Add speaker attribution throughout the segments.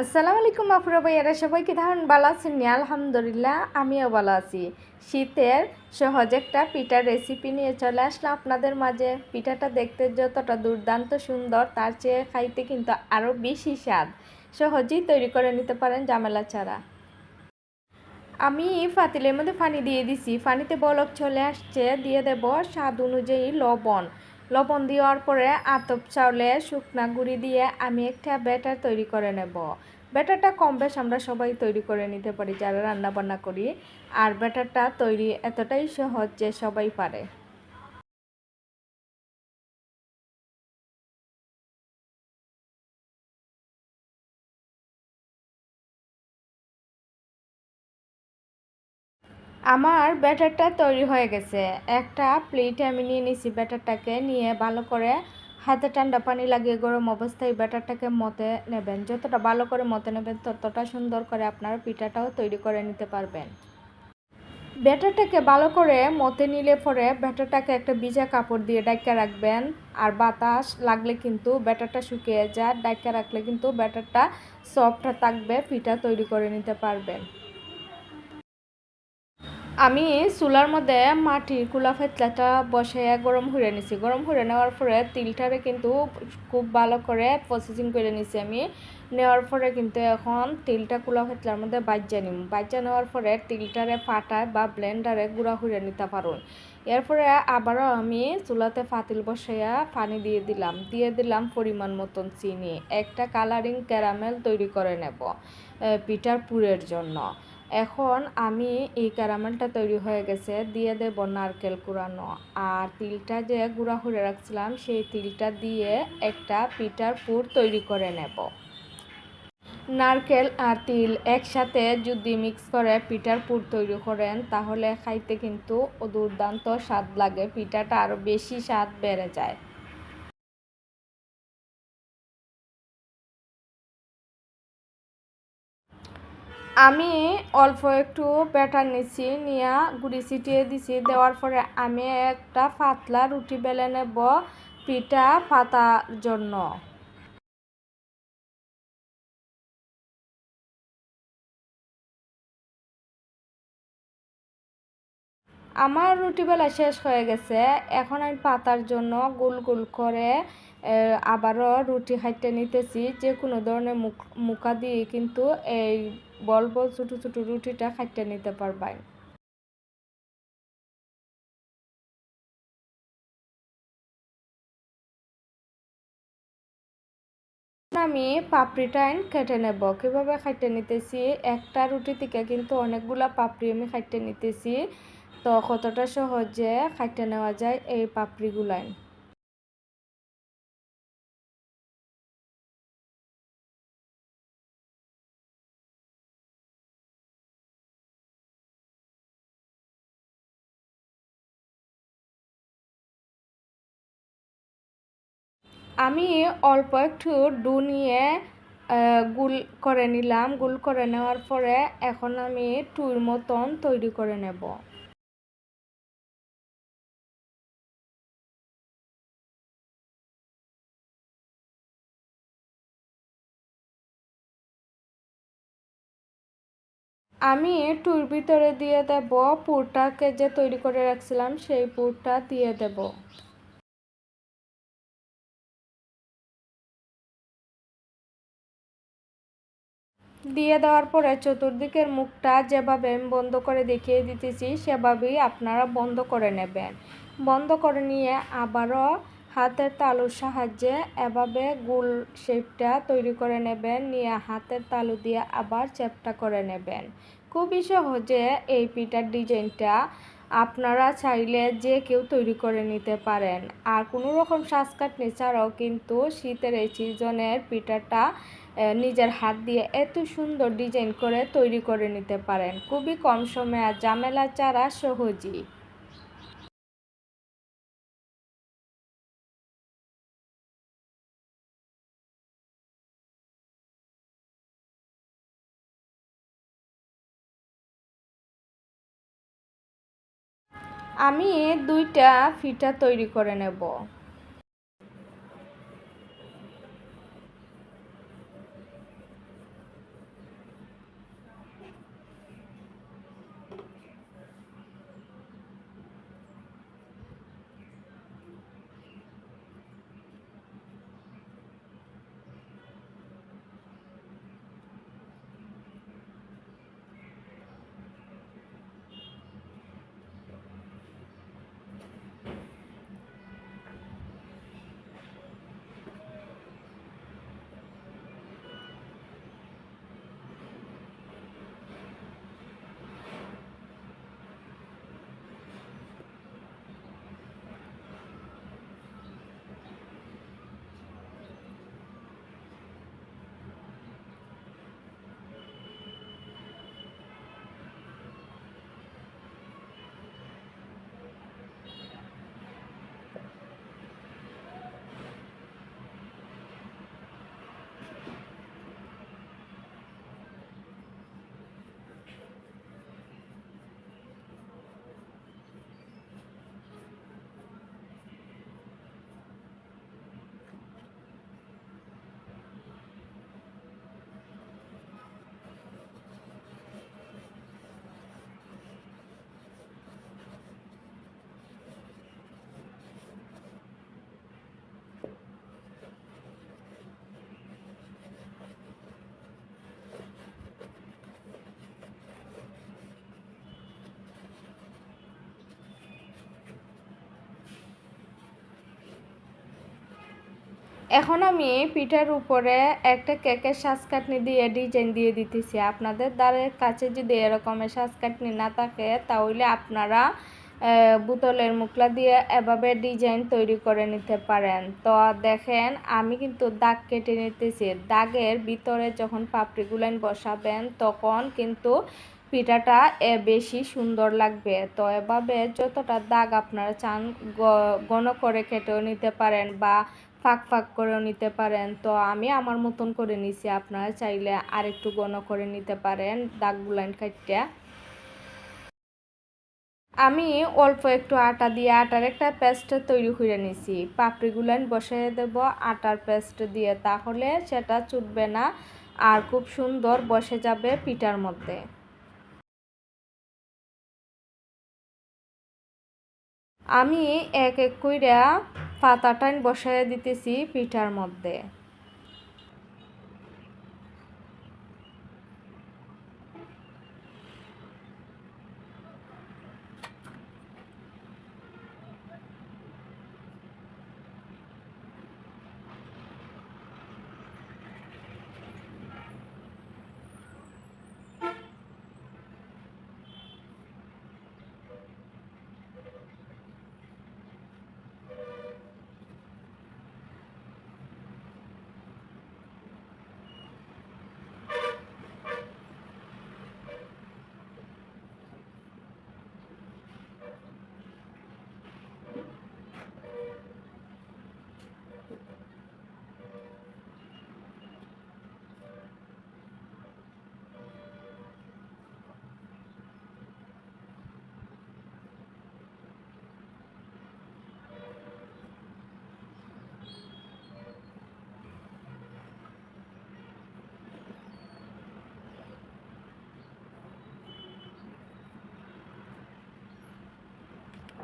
Speaker 1: আসসালামু আলাইকুম আপুরা ভাইয়ারা। সবাই কি ধারণ ভালো আছেন? আলহামদুলিল্লাহ, আমিও ভালো আছি। শীতের সহজ একটা পিঠার রেসিপি নিয়ে চলে আসলাম আপনাদের মাঝে। পিঠাটা দেখতে যতটা দুর্দান্ত সুন্দর, তার চেয়ে খাইতে কিন্তু আরও বেশি স্বাদ। সহজেই তৈরি করে নিতে পারেন জামেলা ছাড়া। আমি ফাতিলের মধ্যে পানি দিয়ে দিছি। পানিতে বলক চলে আসছে, দিয়ে দেব স্বাদ অনুযায়ী লবণ। লবণ দেওয়ার পরে আতপ চাউলে শুকনা গুঁড়ি দিয়ে আমি একটা ব্যাটার তৈরি করে নেব। ব্যাটারটা কম বেশ আমরা সবাই তৈরি করে নিতে পারি, যারা রান্নাবান্না করি। আর ব্যাটারটা তৈরি এতটাই সহজ যে সবাই পারে। আমার ব্যাটারটা তৈরি হয়ে গেছে। একটা প্লেটে আমি নিয়ে নিছি ব্যাটারটাকে, নিয়ে ভালো করে হাতে ঠান্ডা পানি লাগিয়ে গরম অবস্থায় ব্যাটারটাকে মতে নেবেন। যতটা ভালো করে মতে নেবেন, ততটা সুন্দর করে আপনার পিঠাটাও তৈরি করে নিতে পারবেন। ব্যাটারটাকে ভালো করে মতে নিলে পরে ব্যাটারটাকে একটা ভিজা কাপড় দিয়ে ডাইকা রাখবেন। আর বাতাস লাগলে কিন্তু ব্যাটারটা শুকিয়ে যায়, ডাইকা রাখলে কিন্তু ব্যাটারটা সফট থাকবে, পিঠা তৈরি করে নিতে পারবেন। আমি চুলার মধ্যে মাটির কুলা ফেতলাটা বসাইয়া গরম করে নিছি। গরম করে নেওয়ার পরে তিলটারে কিন্তু খুব ভালো করে প্রসেসিং করে নিছি আমি। নেওয়ার পরে কিন্তু এখন তিলটা কুলা ফেতলার মধ্যে বাজ্যা নিম। বাজ্যা নেওয়ার পরে তিলটারে ফাটায় বা ব্লেন্ডারে গুঁড়া করে নিতে পারুন। এরপরে আবারও আমি চুলাতে ফাতিল বসাইয়া পানি দিয়ে দিলাম। দিয়ে দিলাম পরিমাণ মতন চিনি। একটা কালারিং ক্যারামেল তৈরি করে নেব পিঠার পুরের জন্য। এখন আমি এই ক্যারামেলটা তৈরি হয়ে গেছে, দিয়ে দেব নারকেল কুড়ানো। আর তিলটা যে গুঁড়া করে রাখছিলাম, সেই তিলটা দিয়ে একটা পিঠার পুর তৈরি করে নেব। নারকেল আর তিল একসাথে যদি মিক্স করে পিঠার পুর তৈরি করেন, তাহলে খাইতে কিন্তু দুর্দান্ত স্বাদ লাগে, পিঠাটা আরও বেশি স্বাদ বেড়ে যায়। আমি অল্প একটু ব্যাটার নিছি, নিয়ে গুড়ি ছিটিয়ে দিছি। দেওয়ার পরে আমি একটা পাতলা রুটি বেলে নেব পিঠা পাতার জন্য। আমার রুটি বেলা শেষ হয়ে গেছে। এখন আমি পাতার জন্য গোল গোল করে আবারও রুটি খাইতে নিতেছি যে কোনো ধরনের মুখ, মুখা দিয়ে কিন্তু এই বল বল ছোটো ছোটো রুটিটা খাইতে নিতে পারবেন আমি পাপড়িটা কেটে নেব। কীভাবে খাইতে নিতেছি? একটা রুটি থেকে কিন্তু অনেকগুলা পাপড়ি আমি খাইতে নিতেছি। তো কতটা সহজে খাইতে নেওয়া যায় এই পাপড়িগুলাই আমি অল্প একটু ডু নিয়ে গুল করে নিলাম। গুল করে নেওয়ার পরে এখন আমি টুর মতন তৈরি করে নেব। আমি টুর ভিতরে দিয়ে দেব। পুরটাকে যে তৈরি করে রাখছিলাম, সেই পুরটা দিয়ে দেব। দিয়ে দেওয়ার পরে চতুর্দিকের মুখটা যেভাবে বন্ধ করে দেখিয়ে দিতেছি, সেভাবেই আপনারা বন্ধ করে নেবেন। বন্ধ করে নিয়ে আবারও হাতের তালুর সাহায্যে এভাবে গোল শেপটা তৈরি করে নেবেন, নিয়ে হাতের তালু দিয়ে আবার চেপটা করে নেবেন। খুবই সহজে এই পিঠার ডিজাইনটা আপনারা চাইলে যে কেউ তৈরি করে নিতে পারেন। আর কোনো রকম শ্বাসকাটনি ছাড়াও কিন্তু শীতের এই সিজনের পিঠাটা নিজের হাত দিয়ে এত সুন্দর ডিজাইন করে তৈরি করে নিতে পারেন। খুবই কম সময়ে আর জামেলা চারা সহজই। আমি দুইটা ফিটা তৈরি করে নেব। এখন আমি পিঠার উপরে একটা কেকের কাটনি দিয়ে ডিজাইন দিয়ে দিতেছি। আপনাদের দ্বারের কাছে যদি এরকমের কাটনি না থাকে, তাহলে আপনারা বোতলের মুখলা দিয়ে এভাবে ডিজাইন তৈরি করে নিতে পারেন। তো দেখেন, আমি কিন্তু দাগ কেটে নিতেছি। দাগের ভিতরে যখন পাপড়িগুলান বসাবেন, তখন কিন্তু পিঠাটা এ বেশি সুন্দর লাগবে। তো এভাবে যতটা দাগ আপনারা চান ঘন করে কেটেও নিতে পারেন বা ফাঁক ফাঁক করেও নিতে পারেন। তো আমি আমার মতন করে নিছি। আপনারা চাইলে আর একটু ঘন করে নিতে পারেন দাগগুলান কাটতে আমি অল্প একটু আটা দিয়ে আটার একটা পেস্ট তৈরি করে নিছি। পাপড়িগুলান বসিয়ে দেব। আটার পেস্ট দিয়ে তাহলে সেটা চুটবে না আর খুব সুন্দর বসে যাবে পিঠার মধ্যে। আমি এক এক কইরা পাতাটান বসাইয়া দিতেছি পিঠার মধ্যে।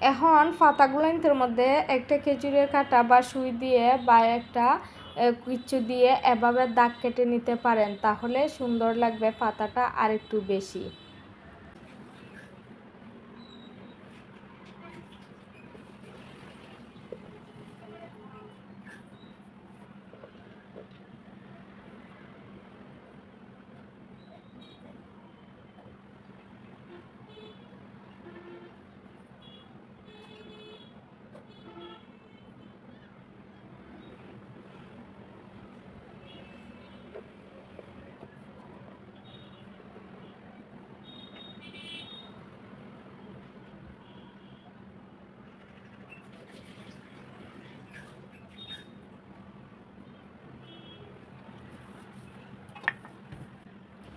Speaker 1: এখন পাতাগুলাইনতের মধ্যে একটা খেজুরের কাটা বা সুই দিয়ে বা একটা কিছু দিয়ে এভাবে দাগ কেটে নিতে পারেন, তাহলে সুন্দর লাগবে পাতাটা আর একটু বেশি।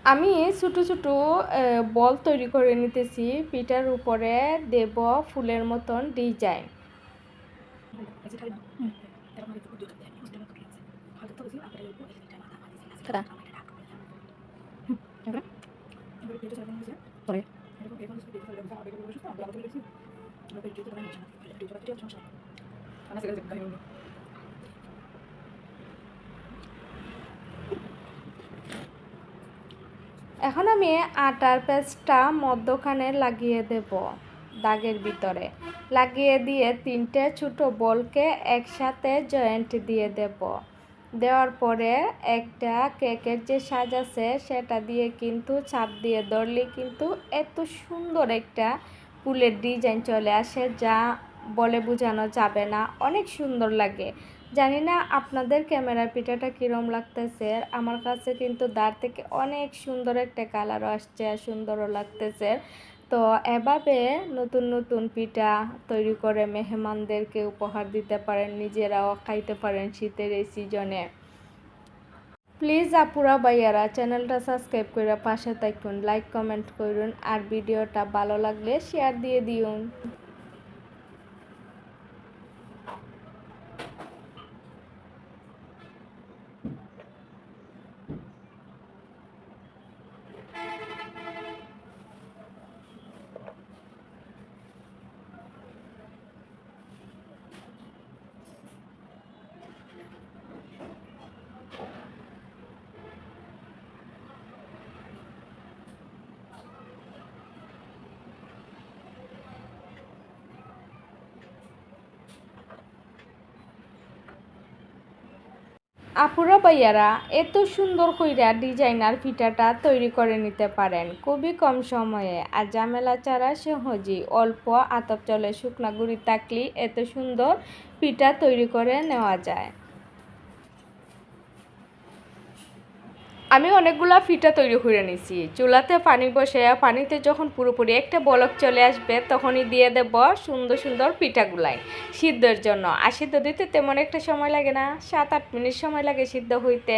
Speaker 1: আমি ছোটো ছোটো বল তৈরি করে নিতেছি পিঠার উপরে দেব ফুলের মতন ডিজাইন। এখন আমি আটার পেস্টটা মধ্যখানে লাগিয়ে দেব দাগের ভিতরে। লাগিয়ে দিয়ে তিনটে ছোটো বলকে একসাথে জয়েন্ট দিয়ে দেব। দেওয়ার পরে একটা কেকের যে সাজ আছে, সেটা দিয়ে কিন্তু চাপ দিয়ে ধরলে কিন্তু এত সুন্দর একটা ফুলের ডিজাইন চলে আসে, যা বলে বোঝানো যাবে না। অনেক সুন্দর লাগে। জানি না আপনাদের ক্যামেরার পিঠাটা কীরম লাগতেছে আমার কাছে কিন্তু দাঁড় থেকে অনেক সুন্দর একটা কালারও আসছে আর সুন্দরও লাগতেছে। তো এভাবে নতুন নতুন পিঠা তৈরি করে মেহমানদেরকে উপহার দিতে পারেন, নিজেরাও খাইতে পারেন শীতের এই সিজনে প্লিজ আপুরা বাইয়ারা চ্যানেলটা সাবস্ক্রাইব করে পাশে থাকুন, লাইক, কমেন্ট করুন, আর ভিডিওটা ভালো লাগলে শেয়ার দিয়ে দিউন। আপুরা বাইয়ারা এত সুন্দর কইরা ডিজাইনার পিঠাটা তৈরি করে নিতে পারেন। খুবই কম সময়ে। আর জামেলা চারা সহজেই অল্প আতপ চলে শুকনা গুঁড়ি থাকলে এত সুন্দর পিঠা তৈরি করে নেওয়া যায়। আমি অনেকগুলা ফিটা তৈরি করে নিছি। চুলাতে পানি বসে পানিতে যখন পুরোপুরি একটা বলক চলে আসবে, তখনই দিয়ে দেব সুন্দর সুন্দর পিঠাগুলাই সিদ্ধর জন্য। আর সিদ্ধ দিতে তেমন একটা সময় লাগে না, সাত আট মিনিট সময় লাগে সিদ্ধ হইতে।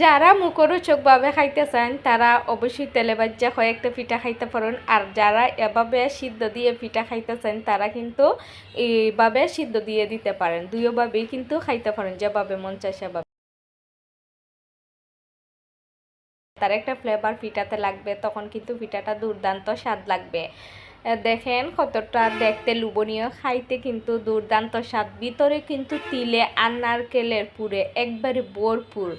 Speaker 1: যারা মুখরোচকভাবে খাইতে চান তারা অবশ্যই তেলে বাজ্যা কয়েকটা পিঠা খাইতে পারেন। আর যারা এভাবে সিদ্ধ দিয়ে পিঠা খাইতে চান তারা কিন্তু এইভাবে সিদ্ধ দিয়ে দিতে পারেন। দুইভাবেই কিন্তু খাইতে পারেন, যেভাবে মন চায় সেভাবে। তার একটা ফ্লেভার পিঠাতে লাগবে, তখন কিন্তু পিঠাটা দুর্দান্ত স্বাদ লাগবে। দেখেন কতটা দেখতে লুবনীয় খাইতে কিন্তু দুর্দান্ত স্বাদ। ভিতরে কিন্তু তিলে আর নারকেলের পুরে একবারে ভরপুর।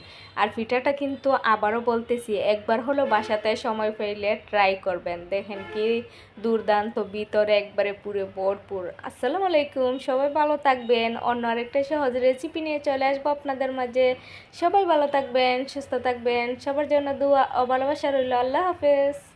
Speaker 1: আর পিঠাটা কিন্তু আবারও বলতেছি, একবার হলো বাসাতে সময় পেলে ট্রাই করবেন। দেখেন কি দুর্দান্ত, ভিতরে একবারে পুরে ভরপুর। আসসালামু আলাইকুম, সবাই ভালো থাকবেন। অন্য আরেকটা সহজ রেসিপি নিয়ে চলে আসব আপনাদের মাঝে। সবাই ভালো থাকবেন, সুস্থ থাকবেন। সবার জন্য দোয়া ও ভালোবাসা রইল। আল্লাহ হাফেজ।